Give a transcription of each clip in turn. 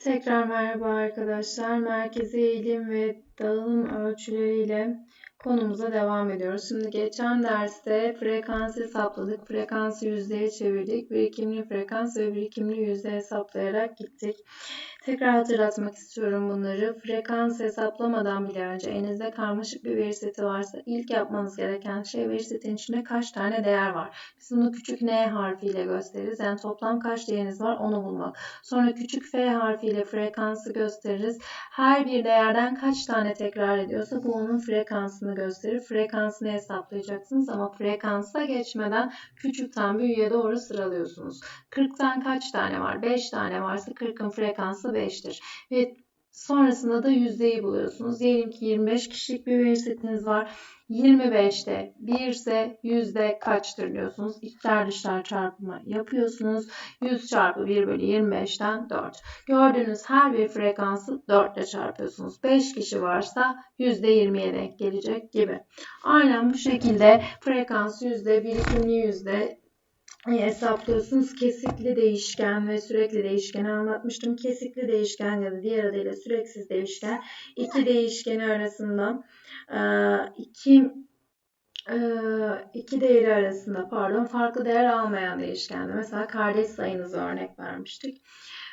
Tekrar merhaba arkadaşlar. Merkezi eğilim ve dağılım ölçüleriyle konumuza devam ediyoruz. Şimdi geçen derste frekansı hesapladık. Frekansı yüzdeye çevirdik. Birikimli frekans ve birikimli yüzde hesaplayarak gittik. Tekrar hatırlatmak istiyorum bunları. Frekans hesaplamadan bile önce elinizde karmaşık bir veri seti varsa ilk yapmanız gereken şey veri setinin içinde kaç tane değer var. Biz bunu küçük n harfiyle gösteririz. Yani toplam kaç değeriniz var onu bulmak. Sonra küçük f harfiyle frekansı gösteririz. Her bir değerden kaç tane tekrar ediyorsa bu onun frekansını gösterir. Frekansını hesaplayacaksınız ama frekansa geçmeden küçükten büyüğe doğru sıralıyorsunuz. 40'tan kaç tane var? 5 tane varsa 40'ın frekansı 5'tir. Ve sonrasında da yüzdeyi buluyorsunuz. Diyelim ki 25 kişilik bir veri setiniz var. 25'te 1 ise yüzde kaçtır diyorsunuz. İçler dışlar çarpımı yapıyorsunuz. 100 çarpı 1 bölü 25'ten 4. Gördüğünüz her bir frekansı 4 ile çarpıyorsunuz. 5 kişi varsa %20'ye denk gelecek gibi. Aynen bu şekilde frekans yüzde, birikimli yüzde, hesaplıyorsunuz. Kesikli değişken ve sürekli değişkeni anlatmıştım. Kesikli değişken ya da diğer adıyla süreksiz değişken iki değişkeni arasında iki iki değeri arasında pardon farklı değer almayan değişkende. Mesela kardeş sayınızı örnek vermiştik.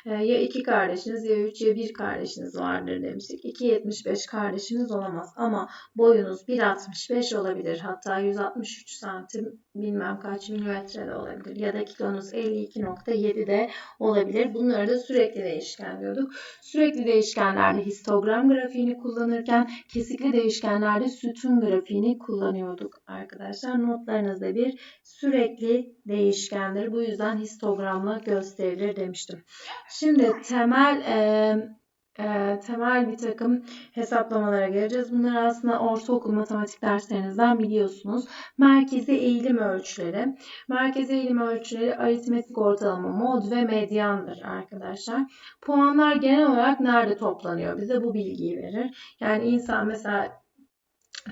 Ee, ya iki kardeşiniz ya üç ya bir kardeşiniz vardır demiştik. 2.75 kardeşiniz olamaz ama boyunuz 1.65 olabilir. Hatta 163 santim bilmem kaç milimetre de olabilir. Ya da kilonuz 52.7 de olabilir. Bunları da sürekli değişken diyorduk. Sürekli değişkenlerde histogram grafiğini kullanırken kesikli değişkenlerde sütun grafiğini kullanıyorduk arkadaşlar. Notlarınızda bir sürekli değişkendir. Bu yüzden histogramla gösterilir demiştim. Şimdi temel e, e, temel bir takım hesaplamalara geleceğiz. Bunları aslında ortaokul matematik derslerinizden biliyorsunuz. Merkezi eğilim ölçüleri. Merkezi eğilim ölçüleri aritmetik ortalama, mod ve medyandır arkadaşlar. Puanlar genel olarak nerede toplanıyor? Bize bu bilgiyi verir. Yani insan mesela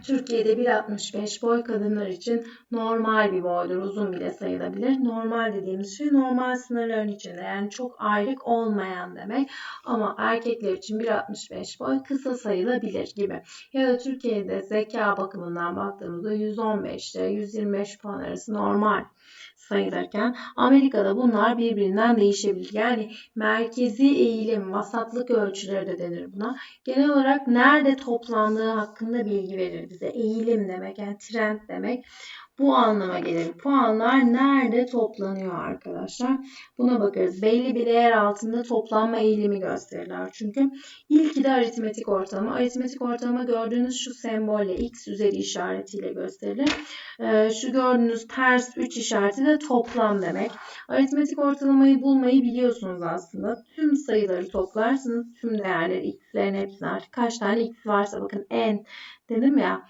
Türkiye'de 1.65 boy kadınlar için normal bir boydur. Uzun bile sayılabilir. Normal dediğimiz şey normal sınırların içinde. Yani çok ayrık olmayan demek. Ama erkekler için 1.65 boy kısa sayılabilir gibi. Ya da Türkiye'de zeka bakımından baktığımızda 115 ile 125 puan arası normal sayılırken Amerika'da bunlar birbirinden değişebilir. Yani merkezi eğilim, vasatlık ölçüleri de denir buna. Genel olarak nerede toplandığı hakkında bilgi verir bize. Eğilim demek yani trend demek bu anlama gelir. Puanlar nerede toplanıyor arkadaşlar? Buna bakarız. Belli bir değer altında toplanma eğilimi gösterirler. Çünkü ilki de aritmetik ortalama. Aritmetik ortalama gördüğünüz şu sembolle x üzeri işaretiyle gösterilir. Ee, şu gördüğünüz ters 3 işareti de toplam demek. Aritmetik ortalamayı bulmayı biliyorsunuz aslında. Tüm sayıları toplarsınız. Tüm değerleri x'lerin hepsini artık kaç tane x varsa bakın n dedim ya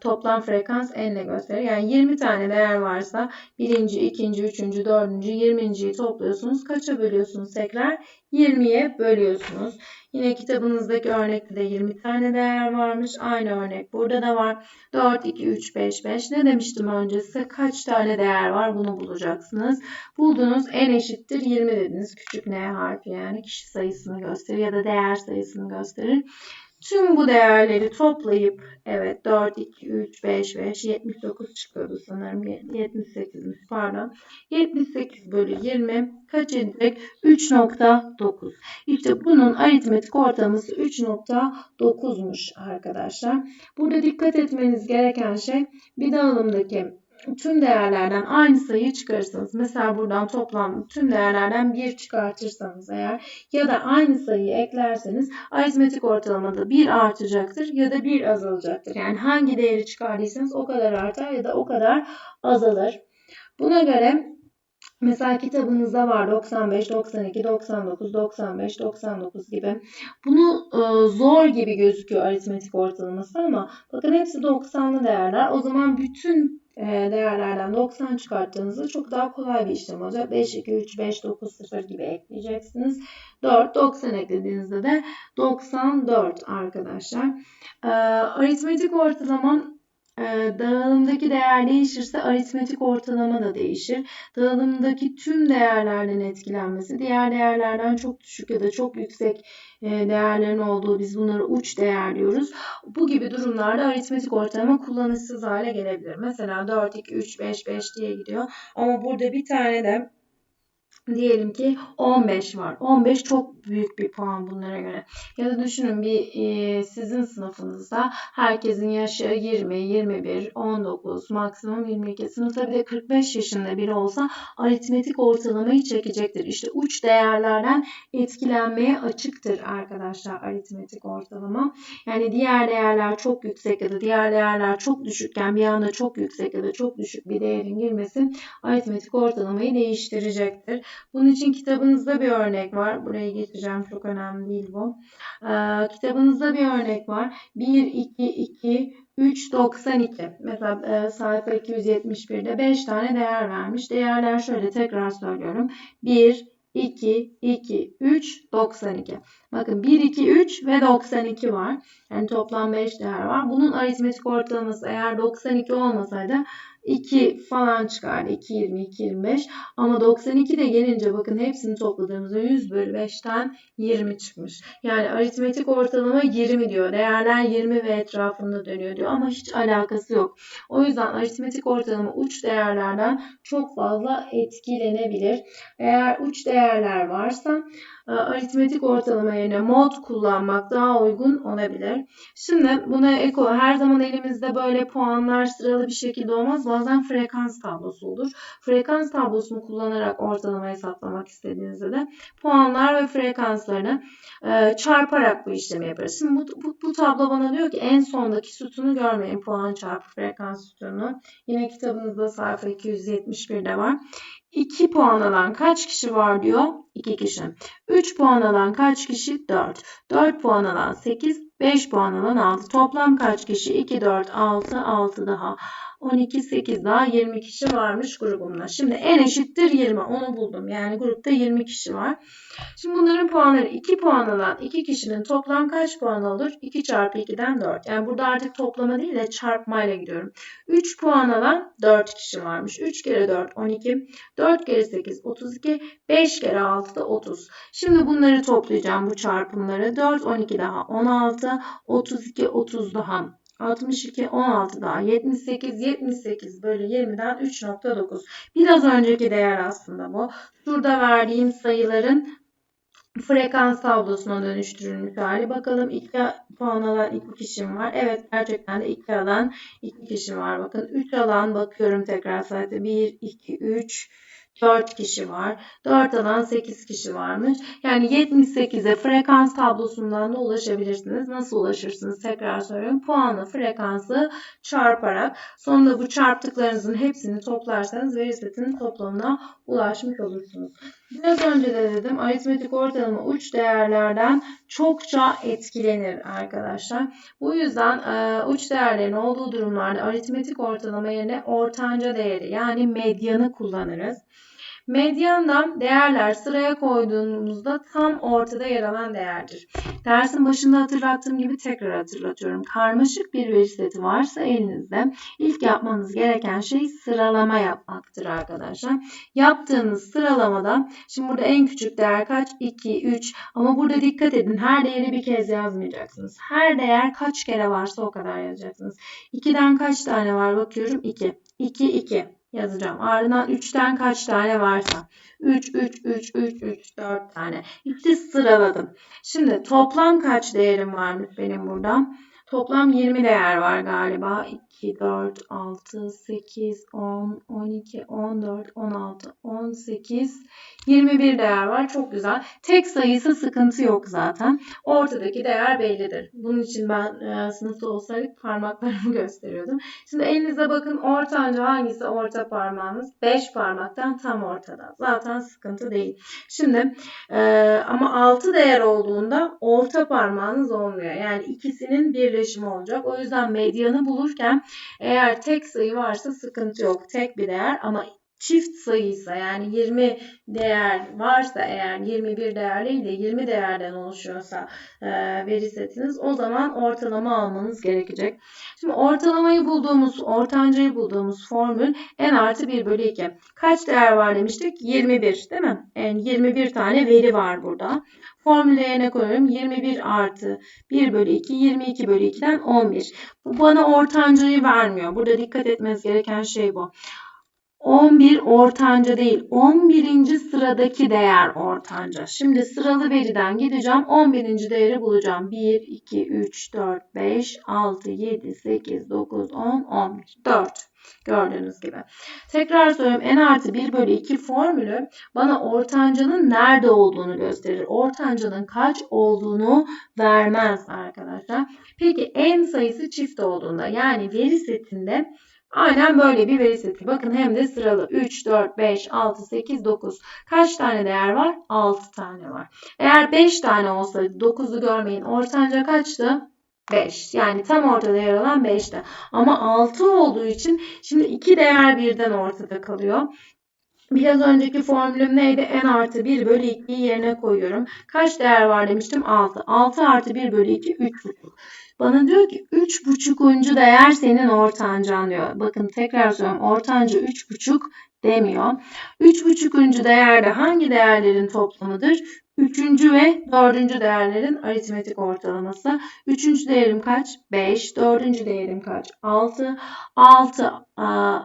toplam frekans n ile gösterir. Yani 20 tane değer varsa birinci, ikinci, üçüncü, dördüncü, yirminciyi topluyorsunuz. Kaça bölüyorsunuz tekrar? 20'ye bölüyorsunuz. Yine kitabınızdaki örnekte de 20 tane değer varmış. Aynı örnek burada da var. 4, 2, 3, 5, 5. Ne demiştim önce size? Kaç tane değer var? Bunu bulacaksınız. Buldunuz n eşittir 20 dediniz. Küçük n harfi yani kişi sayısını gösterir ya da değer sayısını gösterir. Tüm bu değerleri toplayıp evet 4, 2, 3, 5, 5, 79 çıkıyordu sanırım. 78'miş pardon. 78 bölü 20 kaç edecek? 3.9. İşte bunun aritmetik ortalaması 3.9'muş arkadaşlar. Burada dikkat etmeniz gereken şey bir dağılımdaki tüm değerlerden aynı sayıyı çıkarırsanız mesela buradan toplam tüm değerlerden 1 çıkartırsanız eğer ya da aynı sayıyı eklerseniz aritmetik ortalamada 1 artacaktır ya da 1 azalacaktır. Yani hangi değeri çıkardıysanız o kadar artar ya da o kadar azalır. Buna göre Mesela kitabınızda var 95, 92, 99, 95, 99 gibi. Bunu e, zor gibi gözüküyor aritmetik ortalaması ama bakın hepsi 90'lı değerler. O zaman bütün değerlerden 90 çıkarttığınızda çok daha kolay bir işlem olacak. 5, 2, 3, 5, 9, 0 gibi ekleyeceksiniz. 4, 90 eklediğinizde de 94 arkadaşlar. E, aritmetik ortalama e, dağılımdaki değer değişirse aritmetik ortalama da değişir. Dağılımdaki tüm değerlerden etkilenmesi diğer değerlerden çok düşük ya da çok yüksek e, değerlerin olduğu biz bunları uç değer diyoruz. Bu gibi durumlarda aritmetik ortalama kullanışsız hale gelebilir. Mesela 4, 2, 3, 5, 5 diye gidiyor. Ama burada bir tane de Diyelim ki 15 var. 15 çok büyük bir puan bunlara göre. Ya da düşünün bir e, sizin sınıfınızda herkesin yaşı 20, 21, 19, maksimum 22. Sınıfta bir de 45 yaşında biri olsa aritmetik ortalamayı çekecektir. İşte uç değerlerden etkilenmeye açıktır arkadaşlar aritmetik ortalama. Yani diğer değerler çok yüksek ya da diğer değerler çok düşükken bir anda çok yüksek ya da çok düşük bir değerin girmesi aritmetik ortalamayı değiştirecektir. Bunun için kitabınızda bir örnek var. Buraya geçeceğim. Çok önemli değil bu. Ee, kitabınızda bir örnek var. 1, 2, 2, 3, 92. Mesela e, sayfa 271'de 5 tane değer vermiş. Değerler şöyle tekrar söylüyorum. 1, 2, 2, 3, 92. Bakın 1, 2, 3 ve 92 var. Yani toplam 5 değer var. Bunun aritmetik ortalaması eğer 92 olmasaydı 2 falan çıkardı. 2, 20, 2, 25. Ama 92 de gelince bakın hepsini topladığımızda 100 bölü 5'ten 20 çıkmış. Yani aritmetik ortalama 20 diyor. Değerler 20 ve etrafında dönüyor diyor. Ama hiç alakası yok. O yüzden aritmetik ortalama uç değerlerden çok fazla etkilenebilir. Eğer uç değerler varsa aritmetik ortalama yerine mod kullanmak daha uygun olabilir. Şimdi buna ek her zaman elimizde böyle puanlar sıralı bir şekilde olmaz. Bazen frekans tablosu olur. Frekans tablosunu kullanarak ortalama hesaplamak istediğinizde de puanlar ve frekanslarını e, çarparak bu işlemi yaparız. Şimdi bu, bu, bu tablo bana diyor ki en sondaki sütunu görmeyin. Puan çarpı frekans sütunu. Yine kitabınızda sayfa 271'de var. 2 puan alan kaç kişi var diyor? 2 kişi. 3 puan alan kaç kişi? 4. 4 puan alan 8. 5 puan alan 6. Toplam kaç kişi? 2, 4, 6, 6 daha. 12, 8 daha 20 kişi varmış grubumda. Şimdi en eşittir 20. Onu buldum. Yani grupta 20 kişi var. Şimdi bunların puanları 2 puan alan 2 kişinin toplam kaç puan olur? 2 çarpı 2'den 4. Yani burada artık toplama değil de çarpmayla gidiyorum. 3 puan alan 4 kişi varmış. 3 kere 4 12. 4 kere 8 32. 5 kere 6 da 30. Şimdi bunları toplayacağım bu çarpımları. 4 12 daha 16. 32 30 daha 62, 16 daha 78, 78 bölü 20'den 3.9. Biraz önceki değer aslında bu. Şurada verdiğim sayıların frekans tablosuna dönüştürülmüş hali. Bakalım 2 puan alan 2 kişim var. Evet gerçekten de 2 alan 2 kişim var. Bakın 3 alan bakıyorum tekrar sayfa 1, 2, 3, 4 kişi var. 4 alan 8 kişi varmış. Yani 78'e frekans tablosundan da ulaşabilirsiniz. Nasıl ulaşırsınız? Tekrar soruyorum. Puanla frekansı çarparak sonunda bu çarptıklarınızın hepsini toplarsanız veri setinin toplamına ulaşmış olursunuz. Biraz önce de dedim aritmetik ortalama uç değerlerden çokça etkilenir arkadaşlar. Bu yüzden e, uç değerlerin olduğu durumlarda aritmetik ortalama yerine ortanca değeri yani medyanı kullanırız. Medyandan değerler sıraya koyduğumuzda tam ortada yer alan değerdir. Dersin başında hatırlattığım gibi tekrar hatırlatıyorum. Karmaşık bir veri seti varsa elinizde ilk yapmanız gereken şey sıralama yapmaktır arkadaşlar. Yaptığınız sıralamada şimdi burada en küçük değer kaç? 2, 3 ama burada dikkat edin her değeri bir kez yazmayacaksınız. Her değer kaç kere varsa o kadar yazacaksınız. 2'den kaç tane var bakıyorum 2. 2, 2 yazacağım. Ardından 3'ten kaç tane varsa. 3, 3, 3, 3, 3, 4 tane. İşte sıraladım. Şimdi toplam kaç değerim varmış benim burada? Toplam 20 değer var galiba. 2, 4, 6, 8, 10, 12, 14, 16, 18, 21 değer var. Çok güzel. Tek sayısı sıkıntı yok zaten. Ortadaki değer bellidir. Bunun için ben e, sınıfta olsaydık parmaklarımı gösteriyordum. Şimdi elinize bakın ortanca hangisi orta parmağınız? 5 parmaktan tam ortada. Zaten sıkıntı değil. Şimdi e, ama 6 değer olduğunda orta parmağınız olmuyor. Yani ikisinin birleşimi olacak. O yüzden medyanı bulurken eğer tek sayı varsa sıkıntı yok. Tek bir değer ama çift sayıysa yani 20 değer varsa eğer 21 değer değil de 20 değerden oluşuyorsa e, veri setiniz o zaman ortalama almanız gerekecek. Şimdi ortalamayı bulduğumuz, ortancayı bulduğumuz formül n artı 1 bölü 2. Kaç değer var demiştik? 21 değil mi? Yani 21 tane veri var burada. Formülü yerine koyuyorum. 21 artı 1 bölü 2, 22 bölü 2'den 11. Bu bana ortancayı vermiyor. Burada dikkat etmeniz gereken şey bu. 11 ortanca değil. 11. sıradaki değer ortanca. Şimdi sıralı veriden gideceğim. 11. değeri bulacağım. 1, 2, 3, 4, 5, 6, 7, 8, 9, 10, 11. 4. Gördüğünüz gibi. Tekrar söylüyorum. n artı 1 bölü 2 formülü bana ortancanın nerede olduğunu gösterir. Ortancanın kaç olduğunu vermez arkadaşlar. Peki n sayısı çift olduğunda yani veri setinde Aynen böyle bir veri seti. Bakın hem de sıralı. 3, 4, 5, 6, 8, 9. Kaç tane değer var? 6 tane var. Eğer 5 tane olsaydı 9'u görmeyin. Ortanca kaçtı? 5. Yani tam ortada yer alan 5'te. Ama 6 olduğu için şimdi 2 değer birden ortada kalıyor. Biraz önceki formülüm neydi? n artı 1 bölü 2'yi yerine koyuyorum. Kaç değer var demiştim? 6. 6 artı 1 bölü 2 3,5. Bana diyor ki 3,5. değer senin ortancan diyor. Bakın tekrar söylüyorum. Ortanca 3,5 demiyor. 3,5. değerde hangi değerlerin toplamıdır? Üçüncü ve dördüncü değerlerin aritmetik ortalaması. Üçüncü değerim kaç? 5. Dördüncü değerim kaç? 6. 6,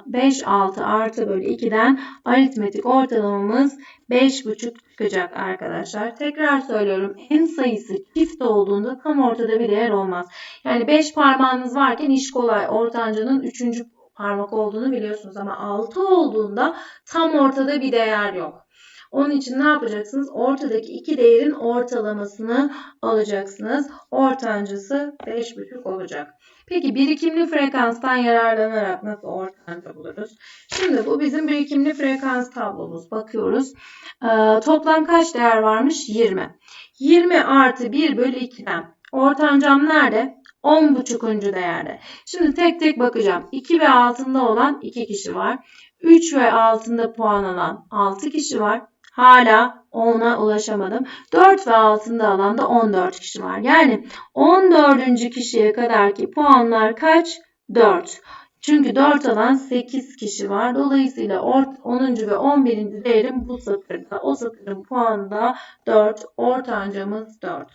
5, 6 artı bölü 2'den aritmetik ortalamamız 5,5 çıkacak arkadaşlar. Tekrar söylüyorum. En sayısı çift olduğunda tam ortada bir değer olmaz. Yani 5 parmağınız varken iş kolay. Ortancanın 3. parmak olduğunu biliyorsunuz ama 6 olduğunda tam ortada bir değer yok. Onun için ne yapacaksınız? Ortadaki iki değerin ortalamasını alacaksınız. Ortancası 5,5 olacak. Peki birikimli frekanstan yararlanarak nasıl ortanca buluruz? Şimdi bu bizim birikimli frekans tablomuz. Bakıyoruz. Ee, toplam kaç değer varmış? 20. 20 artı 1 bölü 2'den. Ortancam nerede? 10,5. değerde. Şimdi tek tek bakacağım. 2 ve altında olan 2 kişi var. 3 ve altında puan alan 6 kişi var. Hala 10'a ulaşamadım. 4 ve altında alanda 14 kişi var. Yani 14. kişiye kadar ki puanlar kaç? 4. Çünkü 4 alan 8 kişi var. Dolayısıyla 10. ve 11. değerim bu satırda. O satırın puanı da 4. Ortancamız 4.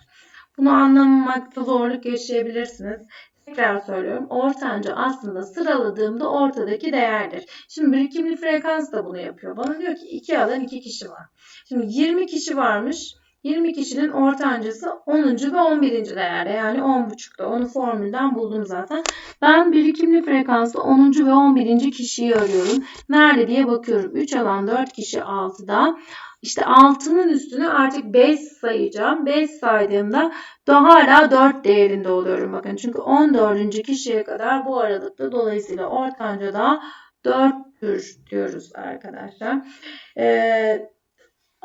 Bunu anlamakta zorluk yaşayabilirsiniz. Tekrar söylüyorum. Ortanca aslında sıraladığımda ortadaki değerdir. Şimdi birikimli frekans da bunu yapıyor. Bana diyor ki 2 alan 2 kişi var. Şimdi 20 kişi varmış. 20 kişinin ortancası 10. ve 11. değerde yani 10.5'da. Onu formülden buldum zaten. Ben birikimli frekansta 10. ve 11. kişiyi arıyorum. Nerede diye bakıyorum. 3 alan 4 kişi 6'da. İşte 6'nın üstüne artık 5 sayacağım. 5 saydığımda daha hala 4 değerinde oluyorum. Bakın çünkü 14. kişiye kadar bu aralıkta dolayısıyla ortanca da 4'tür diyoruz arkadaşlar. Ee,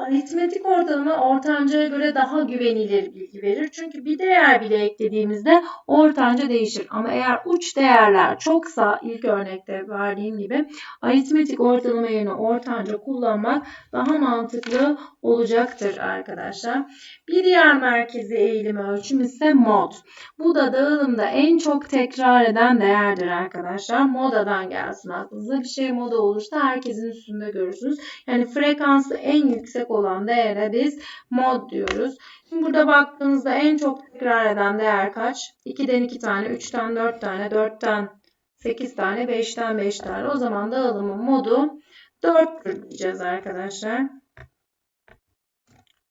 aritmetik ortalama ortancaya göre daha güvenilir bilgi verir. Çünkü bir değer bile eklediğimizde ortanca değişir. Ama eğer uç değerler çoksa ilk örnekte verdiğim gibi aritmetik ortalama yerine ortanca kullanmak daha mantıklı olacaktır arkadaşlar. Bir diğer merkezi eğilim ölçüm ise mod. Bu da dağılımda en çok tekrar eden değerdir arkadaşlar. Modadan gelsin aklınıza. Bir şey moda olursa herkesin üstünde görürsünüz. Yani frekansı en yüksek olan değere biz mod diyoruz. Şimdi burada baktığınızda en çok tekrar eden değer kaç? 2'den 2 tane, 3'ten 4 tane, 4'ten 8 tane, 5'ten 5 tane. O zaman dağılımın modu 4'tür diyeceğiz arkadaşlar.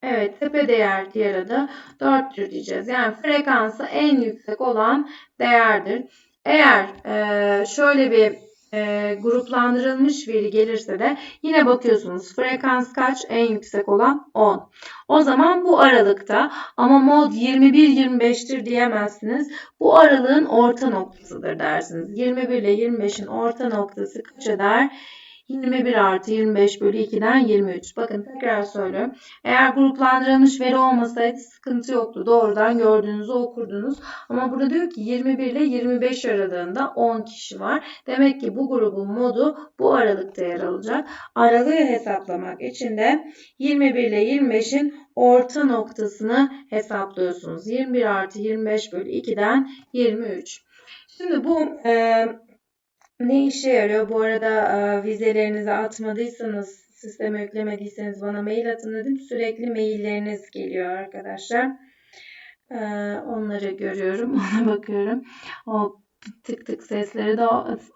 Evet tepe değer diğer adı 4'tür diyeceğiz. Yani frekansı en yüksek olan değerdir. Eğer e, şöyle bir e, gruplandırılmış veri gelirse de yine bakıyorsunuz frekans kaç en yüksek olan 10. O zaman bu aralıkta ama mod 21-25'tir diyemezsiniz. Bu aralığın orta noktasıdır dersiniz. 21 ile 25'in orta noktası kaç eder? 21 artı 25 bölü 2'den 23. Bakın tekrar söylüyorum. Eğer gruplandırılmış veri olmasaydı sıkıntı yoktu. Doğrudan gördüğünüzü okurdunuz. Ama burada diyor ki 21 ile 25 aralığında 10 kişi var. Demek ki bu grubun modu bu aralıkta yer alacak. Aralığı hesaplamak için de 21 ile 25'in orta noktasını hesaplıyorsunuz. 21 artı 25 bölü 2'den 23. Şimdi bu e, ne işe yarıyor? Bu arada e, vizelerinizi atmadıysanız, sisteme yüklemediyseniz bana mail atın dedim. Sürekli mailleriniz geliyor arkadaşlar. E, onları görüyorum, ona bakıyorum. O tık tık sesleri de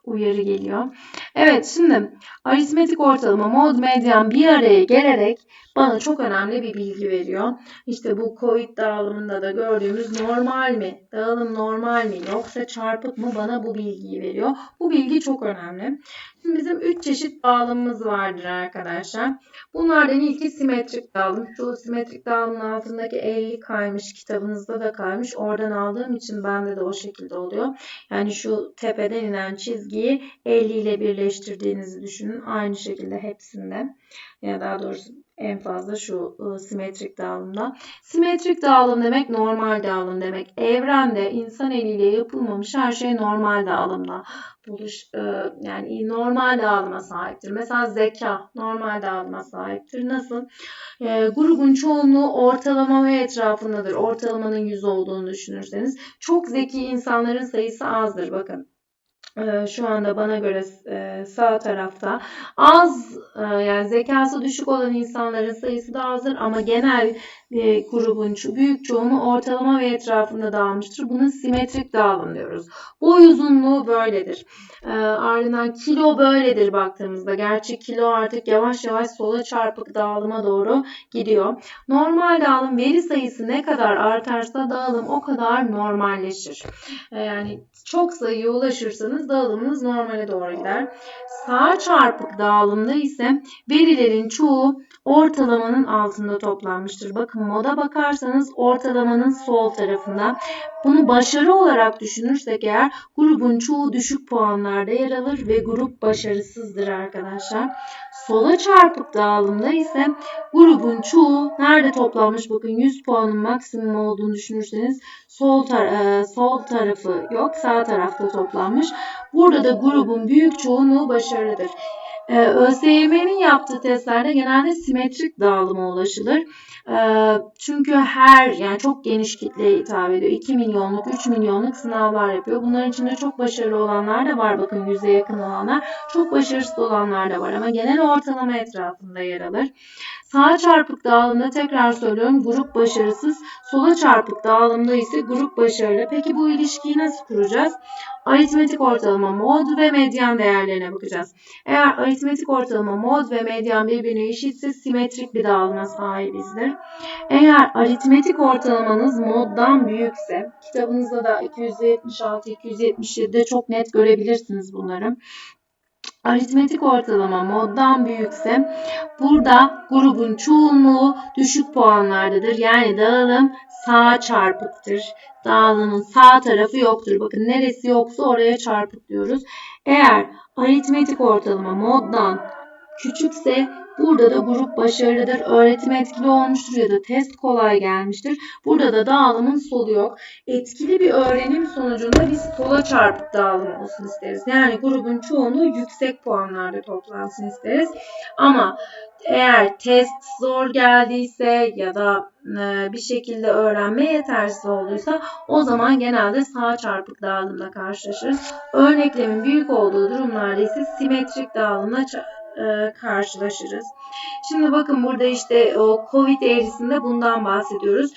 uyarı geliyor. Evet şimdi aritmetik ortalama mod medyan bir araya gelerek bana çok önemli bir bilgi veriyor. İşte bu Covid dağılımında da gördüğümüz normal mi? Dağılım normal mi? Yoksa çarpık mı? Bana bu bilgiyi veriyor. Bu bilgi çok önemli. Şimdi bizim 3 çeşit dağılımımız vardır arkadaşlar. Bunlardan ilki simetrik dağılım. Şu simetrik dağılımın altındaki 50 kaymış kitabınızda da kaymış. Oradan aldığım için bende de o şekilde oluyor. Yani şu tepeden inen çizgiyi 50 ile birleştirdiğinizi düşünün. Aynı şekilde hepsinde. Ya daha doğrusu en fazla şu ıı, simetrik dağılımda. Simetrik dağılım demek normal dağılım demek. Evrende insan eliyle yapılmamış her şey normal dağılımda. Buluş, ıı, yani normal dağılıma sahiptir. Mesela zeka normal dağılıma sahiptir. Nasıl? E, grubun çoğunluğu ortalama ve etrafındadır. Ortalamanın 100 olduğunu düşünürseniz. Çok zeki insanların sayısı azdır. Bakın şu anda bana göre e, sağ tarafta az e, yani zekası düşük olan insanların sayısı da azdır ama genel e, grubun büyük çoğunu ortalama ve etrafında dağılmıştır. Buna simetrik dağılım diyoruz. Boy uzunluğu böyledir. Ardından kilo böyledir baktığımızda. Gerçi kilo artık yavaş yavaş sola çarpık dağılıma doğru gidiyor. Normal dağılım veri sayısı ne kadar artarsa dağılım o kadar normalleşir. Yani çok sayıya ulaşırsanız dağılımınız normale doğru gider. Sağ çarpık dağılımda ise verilerin çoğu ortalamanın altında toplanmıştır. Bakın moda bakarsanız ortalamanın sol tarafında. Bunu başarı olarak düşünürsek eğer grubun çoğu düşük puanlarda yer alır ve grup başarısızdır arkadaşlar. Sola çarpık dağılımda ise grubun çoğu nerede toplanmış? Bakın 100 puanın maksimum olduğunu düşünürseniz sol, tar e, sol tarafı yok sağ tarafta toplanmış. Burada da grubun büyük çoğunluğu başarılıdır. Ee, ÖSYM'nin yaptığı testlerde genelde simetrik dağılıma ulaşılır. Çünkü her yani çok geniş kitleye hitap ediyor. 2 milyonluk, 3 milyonluk sınavlar yapıyor. Bunların içinde çok başarılı olanlar da var. Bakın yüze yakın olanlar. Çok başarısız olanlar da var ama genel ortalama etrafında yer alır. Sağa çarpık dağılımda tekrar söylüyorum grup başarısız. Sola çarpık dağılımda ise grup başarılı. Peki bu ilişkiyi nasıl kuracağız? Aritmetik ortalama mod ve medyan değerlerine bakacağız. Eğer aritmetik ortalama mod ve medyan birbirine eşitse simetrik bir dağılıma sahibizdir. Eğer aritmetik ortalamanız moddan büyükse kitabınızda da 276-277'de çok net görebilirsiniz bunları aritmetik ortalama moddan büyükse burada grubun çoğunluğu düşük puanlardadır. Yani dağılım sağ çarpıktır. Dağılımın sağ tarafı yoktur. Bakın neresi yoksa oraya çarpık diyoruz. Eğer aritmetik ortalama moddan küçükse Burada da grup başarılıdır, öğretim etkili olmuştur ya da test kolay gelmiştir. Burada da dağılımın solu yok. Etkili bir öğrenim sonucunda biz sola çarpık dağılım olsun isteriz. Yani grubun çoğunluğu yüksek puanlarda toplansın isteriz. Ama eğer test zor geldiyse ya da e, bir şekilde öğrenme yetersiz olduysa o zaman genelde sağ çarpık dağılımla karşılaşırız. Örneklemin büyük olduğu durumlarda ise simetrik dağılımla e, karşılaşırız. Şimdi bakın burada işte o Covid eğrisinde bundan bahsediyoruz.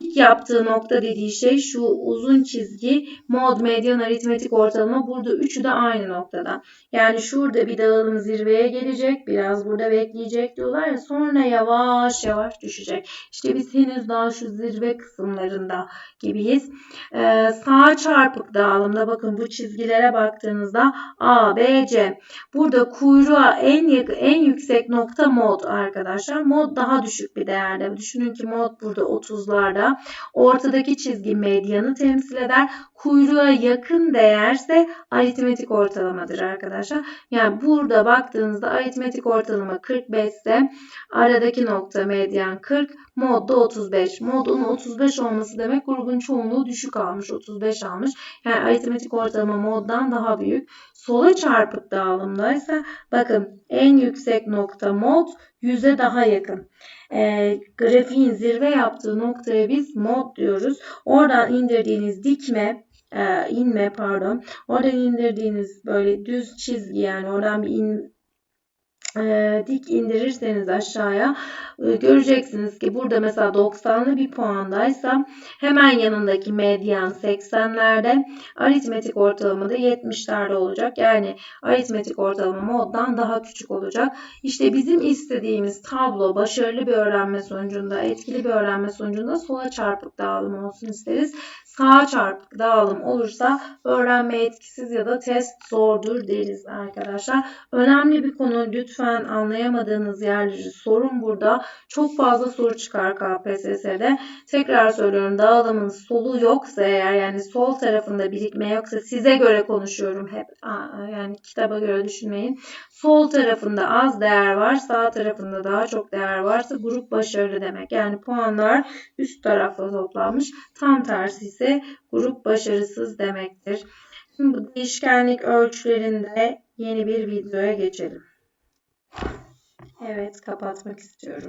İlk yaptığı nokta dediği şey şu uzun çizgi mod medyan aritmetik ortalama burada üçü de aynı noktada. Yani şurada bir dağılım zirveye gelecek biraz burada bekleyecek diyorlar ya sonra yavaş yavaş düşecek. İşte biz henüz daha şu zirve kısımlarında gibiyiz. Ee, sağ çarpık dağılımda bakın bu çizgilere baktığınızda A, B, C. Burada kuyruğa en yakın, en yüksek nokta mod arkadaşlar. Mod daha düşük bir değerde. Düşünün ki mod burada 30'larda Ortadaki çizgi medyanı temsil eder. Kuyruğa yakın değerse aritmetik ortalamadır arkadaşlar. Yani burada baktığınızda aritmetik ortalama 45 ise aradaki nokta medyan 40, modda 35. Modun 35 olması demek grubun çoğunluğu düşük almış, 35 almış. Yani aritmetik ortalama moddan daha büyük. Sola çarpık dağılımdaysa bakın en yüksek nokta mod 100'e daha yakın. E, grafiğin zirve yaptığı noktaya biz mod diyoruz. Oradan indirdiğiniz dikme e, inme pardon. Oradan indirdiğiniz böyle düz çizgi yani oradan bir in, e, dik indirirseniz aşağıya e, göreceksiniz ki burada mesela 90'lı bir puandaysa hemen yanındaki medyan 80'lerde aritmetik ortalamada 70'lerde olacak. Yani aritmetik ortalama moddan daha küçük olacak. İşte bizim istediğimiz tablo başarılı bir öğrenme sonucunda, etkili bir öğrenme sonucunda sola çarpık dağılım olsun isteriz. Sağa çarpık dağılım olursa öğrenme etkisiz ya da test zordur deriz arkadaşlar. Önemli bir konu lütfen anlayamadığınız yerleri sorun burada. Çok fazla soru çıkar KPSS'de. Tekrar söylüyorum dağılımın solu yoksa eğer yani sol tarafında birikme yoksa size göre konuşuyorum hep yani kitaba göre düşünmeyin. Sol tarafında az değer var sağ tarafında daha çok değer varsa grup başarılı demek. Yani puanlar üst tarafta toplanmış. Tam tersi ise grup başarısız demektir. Şimdi bu değişkenlik ölçülerinde yeni bir videoya geçelim. Evet kapatmak istiyorum.